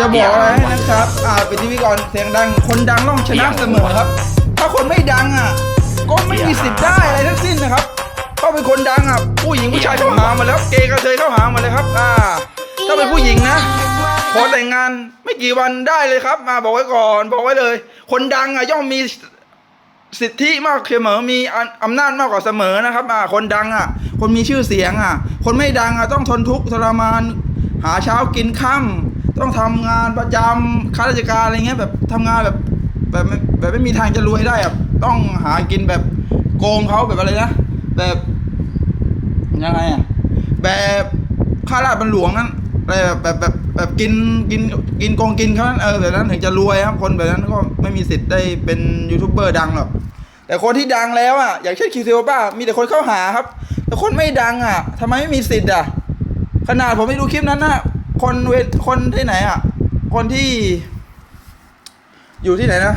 จะบอกอะไรให้นะครับ อ่าเป็นทีวีก่อนเสียงดัง คนดังต้องชนะเสมอครับ ถ้าคนไม่ดังอะ ก็ไม่มีสิทธิ์ได้อะไรทั้งสิ้นนะครับเขาเป็นคนดังอะ ผู้หญิงผู้ชายเข้าหามาแล้วเกย์กระเทยเข้าหามาเลยครับ อ่า ถ้าเป็นผู้หญิงนะขอแต่งงานไม่กี่วันได้เลยครับ มาบอกไว้ก่อน บอกไว้เลย คนดังอะย่อมมีสิทธิมากเสมอมีอำอำนาจมากกว่าเสมอนะครับอ่าคนดังอะ คนมีชื่อเสียงอะ คนไม่ดังอะต้องทนทุกข์ทรมาน หาเช้ากินค่ำ ต้องทำงานประจำข้าราชการอะไรเงี้ยแบบทำงานแบบแบบแบบไม่มีทางจะรวยได้อะต้องหากินแบบโกงเขาแบบอะไรนะแบบยังไงอะแบบข้าราชบัรหลวงนั้นอะไรแบบแบบแบบแบบกินกินกินโกงกินเขานั้นเออแบบนั้นถึงจะรวยครับคนแบบนั้นก็ไม่มีสิทธิ์ได้เป็นยูทูบเบอร์ดังหรอกแต่คนที่ดังแล้วอะอย่างเช่นคิวเซลป้ามีแต่คนเข้าหาครับ แต่คนไม่ดังอะทำไมไม่มีสิทธิ์อะ ขนาดผมไปดูคลิปนั้นนะ คนเวทคนที่ไหนอะ คนที่ อยู่ที่ไหนนะ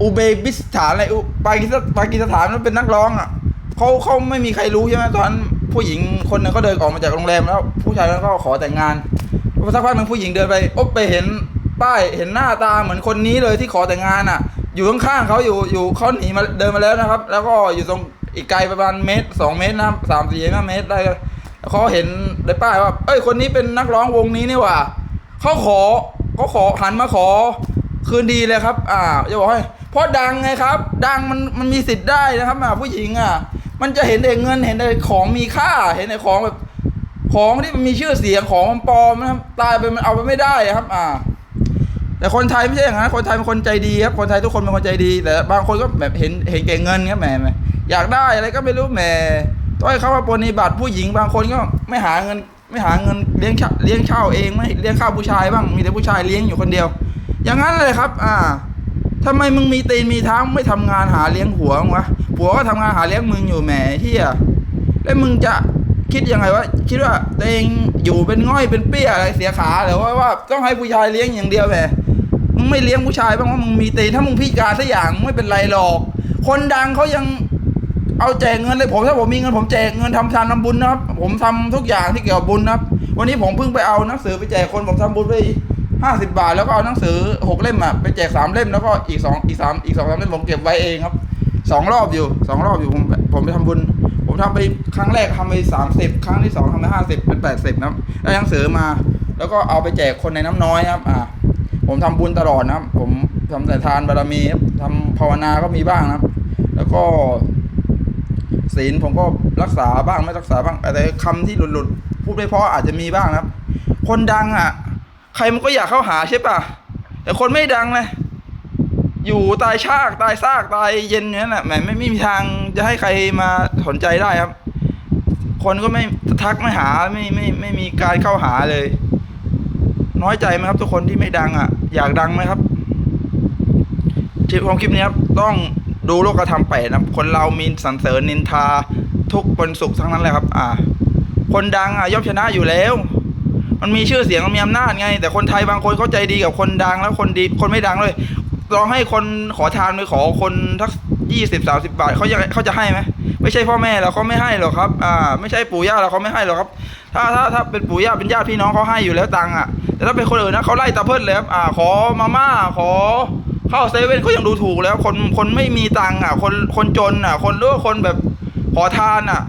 อุเบกิสถานอะไรอุปากีสถานปากีสถานมันเป็นนักร้องอะเขาเขาไม่มีใครรู้ใช่ไหมตอนนั้นผู้หญิงคนหนึงก็เดินออกมาจากโรงแรมแล้ว ผู้ชายนั้นก็ขอแต่งงานพอสักพักหนึ่งผู้หญิงเดินไปโอ๊บไปเห็นป้ายเห็นหน้าตาเหมือนคนนี้เลยที่ขอแต่งงานอะ อยู่ข้างๆเขาอยู่อยู่เขาหนีมาเดินมาแล้วนะครับ แล้วก็อยู่ตรงอีกไกลประมาณเมตรสองเมตรนะสามสี่ห้าเมตรได้ เขาเห็นในป้ายว่า เอ้ย คนนี้เป็นนักร้องวงนี้นี่ว่า เขาขอเขาขอหันมาขอ คืนดีเลยครับ อ่าจะบอกให้เพราะดังไงครับ ดังมันมันมีสิทธิ์ได้นะครับอ่าผู้หญิงอะ มันจะเห็นแต่เงินเห็นแต่ของมีค่า เห็นแต่ของแบบของที่มันมีชื่อเสียงของปลอมนะครับตายไปมันเอาไปไม่ได้ครับ อ่า แต่คนไทยไม่ใช่อย่างนั้นคนไทยเป็นคนใจดีครับ คนไทยทุกคนเป็นคนใจดี แต่บางคนก็แบบเห็นเห็นเก่เงินครับแหมอยากได้อะไรก็ไม่รู้แหม ต้อยเขามาปฏิบัติผู้หญิงบางคนก็ไม่หาเงินไม่หาเงินเลี้ยงเลี้ยงข้าวเองไม่เลี้ยงข้าวผู้ชายบ้างมีแต่ผู้ชายเลี้ยงอยู่คนเดียว อย่างนั้นเลยครับ อ่าทำไมมึงมีตีนมีเท้าไม่ทำงานหาเลี้ยงผัวมึงวะผัวก็ทำงานหาเลี้ยงมึงอยู่แหมเฮียแล้วมึงจะคิดยังไงวะคิดว่าตัวเองอยู่เป็นง่อยเป็นเปี้ยอะไรเสียขาหรือว่าว่าต้องให้ผู้ชายเลี้ยงอย่างเดียวแหมมึงไม่เลี้ยงผู้ชายบ้างว่ามึงมีตีนถ้ามึงพิการสักอย่างไม่เป็นไรหรอก คนดังเขายัง เอาแจกเงินเลยผมถ้าผมมีเงินผมแจกเงินทำทานทำบุญนะครับ ผมทำทุกอย่างที่เกี่ยวกับบุญนะครับ วันนี้ผมเพิ่งไปเอาหนังสือไปแจกคนผมทำบุญไปห้าสิบาท แล้วก็เอาหนังสือหกเล่มอะไปแจกสามเล่มแล้วก็อีกสองอีกสามอีกสองสามเล่มผมเก็บไว้เองครับสองรอบอยู่สองรอบอยู่ผมผมไปทำบุญ ผมทำไปครั้งแรกทำไปสามสิบครั้งที่สองทำไปห้าสิบเป็นแปดสิบนะครับได้หนังสือมา แล้วก็เอาไปแจกคนในน้ำน้อยครับอ่าผมทำบุญตลอดนะครับ ผมทำแต่ทานบารมีครับทำภาวนาก็มีบ้างนะครับ แล้วก็ ศีลผมก็รักษาบ้างไม่รักษาบ้างแต่คำที่หลุดๆพูดไม่เพราะอาจจะมีบ้างครับ คนดังอะ ใครมันก็อยากเข้าหาใช่ป่ะ แต่คนไม่ดังเลยอยู่ตายชากตายซากตายเย็นอย่างนั้นแหละแหมไม่ไม่มีทางจะให้ใครมาสนใจได้ครับ คนก็ไม่ทักไม่หาไม่ไม่ไม่มีการเข้าหาเลย น้อยใจไหมครับ ทุกคนที่ไม่ดังอะ อยากดังไหมครับคลิปของคลิปนี้ครับต้อง ดูโลกธรรมแปดนะคนเรามีสรรเสริญนินทา ทุกบนสุขทั้งนั้นเลยครับ อ่า คนดังอะย่อมชนะอยู่แล้ว มันมีชื่อเสียงมันมีอำนาจไง แต่คนไทยบางคนเข้าใจดีกับคนดังแล้วคนดีคนไม่ดังเลยลองให้คนขอทานไปขอคนทักยี่สิบสาสิบาทเขาจะเขาจะให้ไหมไม่ใช่พ่อแม่เราเขาไม่ให้หรอกครับ อ่า ไม่ใช่ปู่ย่าเราเขาไม่ให้หรอกครับ ถ้าถ้าถ้าเป็นปู่ย่าเป็นญาติพี่น้องเขาให้อยู่แล้วตังค์อะแต่ถ้าเป็นคนอื่นนะเขาไล่ตะเพิดเลยครับอ่า ขอมาม่าขอ ข้าวเซเว่นเขายังดูถูกแล้ว คนคนไม่มีตังค์อะ คนคนจนอะ คนหรือว่าคนแบบขอทานอะ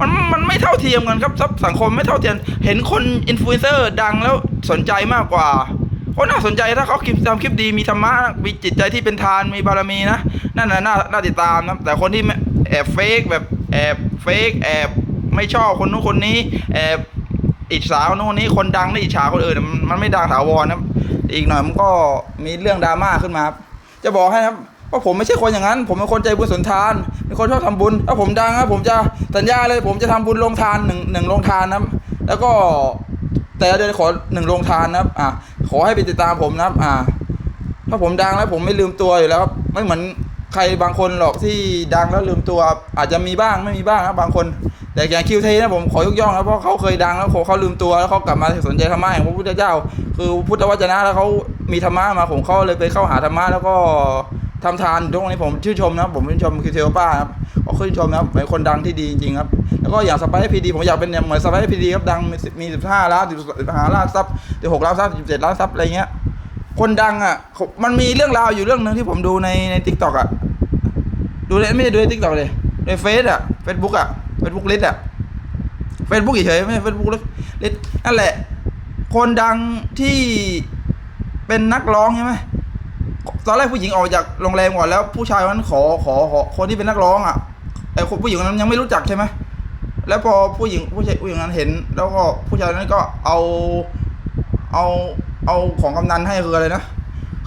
มันมันไม่เท่าเทียมกันครับสัสังคมไม่เท่าเทียมเห็นคนอินฟลูเอนเซอร์ดังแล้วสนใจมากกว่าก็น่าสนใจถ้าเขาคลิปทำคลิปดีมีธรรมะมีจิตใจที่เป็นทานมีบารมีนะนั่นน่ะน่าน่าติดตามนะแต่คนที่แอบเฟกแบบแอบเฟกแอบไม่ชอบคนนู้นคนนี้แอบ อิจฉาคนนู้นนนี้คนดังได้อิจฉาคนอื่นมันมันไม่ดังถาวรนะอีกหน่อยมันก็มีเรื่องดราม่าขึ้นมาครับจะบอกให้นะครับว่าผมไม่ใช่คนอย่างนั้น ผมเป็นคนใจบุญสุนทานเป็นคนชอบทำบุญถ้าผมดังนะผมจะสัญญาเลย ผมจะทำบุญลงทานหนึ่งหนึ่งลงทานนะครับแล้วก็แต่เดือนขอหนึ่งโรงทานนะครับ อ่าขอให้ไปติดตามผมนะครับ อ่า ถ้าผมดังแล้วผมไม่ลืมตัวอยู่แล้วครับไม่เหมือนใครบางคนหรอกที่ดังแล้วลืมตัว อาจจะมีบ้างไม่มีบ้างนะบางคน แต่อย่างคิวเทนะผมขอยกย่องนะเพราะเขาเคยดังแล้วเขาลืมตัวแล้วเขากลับมาสนใจธรรมะของพระพุทธเจ้า คือพุทธวจนะแล้วเขามีธรรมะมาผมเขาเลยไปเข้าหาธรรมะแล้วก็ทำทานตรงนี้ผมชื่นชมนะผมชื่นชมคิวเทลป้าครับเขาชื่นชมนะครับเป็นคนดังที่ดีจริงครับแล้วก็อย่างสไปซ์พีดีผมอยากเป็นเหมือนสไปซ์พีดีครับดังมีสิบห้าล้านสิบห้าล้านซับสิบหกล้านซับสิบเจ็ดล้านซับอะไรเงี้ยคนดังอะ มันมีเรื่องราวอยู่เรื่องหนึงที่ผมดูในในทิกตอกอะ ดูในไม่ได้ดูในทิกตอกเลยในเฟซอะเฟซบุ๊กอะ ฟซบุ๊กลิสอะเฟซบุ๊กเฉยๆไม่เฟซบุ๊กลิสนั่นแหละ คนดังที่เป็นนักร้องใช่ไหมตอนแรกผู้หญิงออกจากโรงแรมก่อนแล้ว ผู้ชายคนนั้นขอขอขอคนที่เป็นนักร้องอะไอ้ผู้หญิงนนั้นยังไม่รู้จักใช่ไหมแล้วพอผู้หญิงผู้ชายผู้หญิงนั้นเห็น แล้วก็ผู้ชายคนนั้นก็เอาเอาเอาของกำนันให้คืออะไรนะ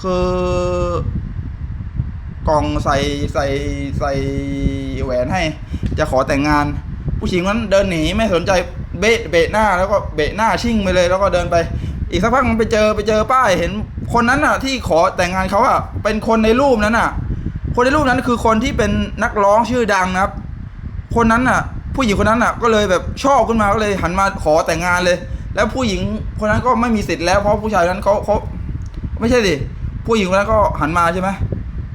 คือกล่องใส่ใส่ใส่แหวนให้ จะขอแต่งงาน ผู้หญิงนั้นเดินหนีไม่สนใจเบะเบะหน้าแล้วก็เบะหน้าชิ่งไปเลย แล้วก็เดินไป อีกสักพักมันไปเจอไปเจอป้ายเห็นคนนั้นอะ ที่ขอแต่งงานเขาอะเป็นคนในรูปนั้นอะ คนในรูปนั้นคือคนที่เป็นนักร้องชื่อดังนะครับ คนนั้นอะ ผู้หญิงคนนั้นอะ ก็เลยแบบชอบขึ้นมาก็เลยหันมาขอแต่งงานเลย แล้วผู้หญิงคนนั้นก็ไม่มีสิทธิ์แล้วเพราะผู้ชายนั้นเขาเขาไม่ใช่ดิผู้หญิงคนนั้นก็หันมาใช่ไหม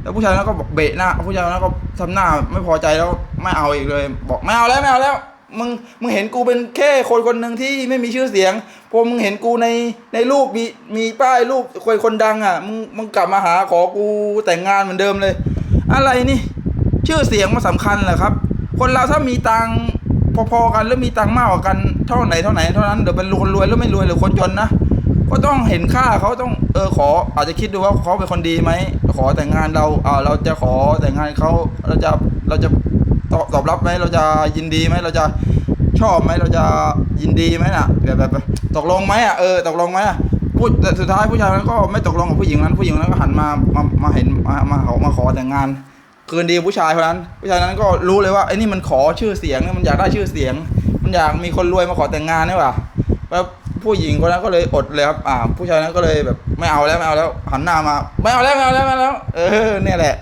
แล้วผู้ชายนั้นก็บอกเบะหน้าผู้ชายนั้นก็ทำหน้าไม่พอใจแล้วไม่เอาอีกเลย บอกไม่เอาแล้วไม่เอาแล้วมึงมึงเห็นกูเป็นแค่คนคนหนึ่งที่ไม่มีชื่อเสียงพอมึงเห็นกูในในรูปมีมีป้ายรูปคนคนดังอะมึงมึงกลับมาหาขอกูแต่งงานเหมือนเดิมเลย อะไรนี่ ชื่อเสียงมันสำคัญเหรอครับ คนเราถ้ามีตังพอๆกันหรือมีตังมากกว่ากันเท่าไหนเท่าไหนเท่านั้นเดี๋ยวเป็นคนรวยหรือไม่รวยหรือคนจนนะ ก็ต้องเห็นค่าเขาต้องเออขออาจจะคิดดูว่าเขาเป็นคนดีไหมขอแต่งงานเราอ่าเราจะขอแต่งงานเขาเราจะเราจะตอบตอบรับไหมเราจะยินดีไหมเราจะชอบไหมเราจะยินดีไหมน่ะแบบแบบตกลงไหมอะเออตกลงไหมอะพูดแต่สุดท้ายผู้ชายนั้นก็ไม่ตกลงกับผู้หญิงนั้นผู้หญิงนั้นก็หันมามามาเห็นมามาขอมาขอแต่งงานคืนดีผู้ชายคนนั้น ผู้ชายนั้นก็รู้เลยว่าไอ้นี่มันขอชื่อเสียงมันอยากได้ชื่อเสียง มันอยากมีคนรวยมาขอแต่งงานนี่หว่าแล้ว ผู้หญิงคนนั้นก็เลยอดเลยครับอ่าผู้ชายนั้นก็เลยแบบไม่เอาแล้วไม่เอาแล้วหันหน้ามา ไม่เอาแล้วไม่เอาแล้วไม่เอาแล้ว เออเนี่ยแหละ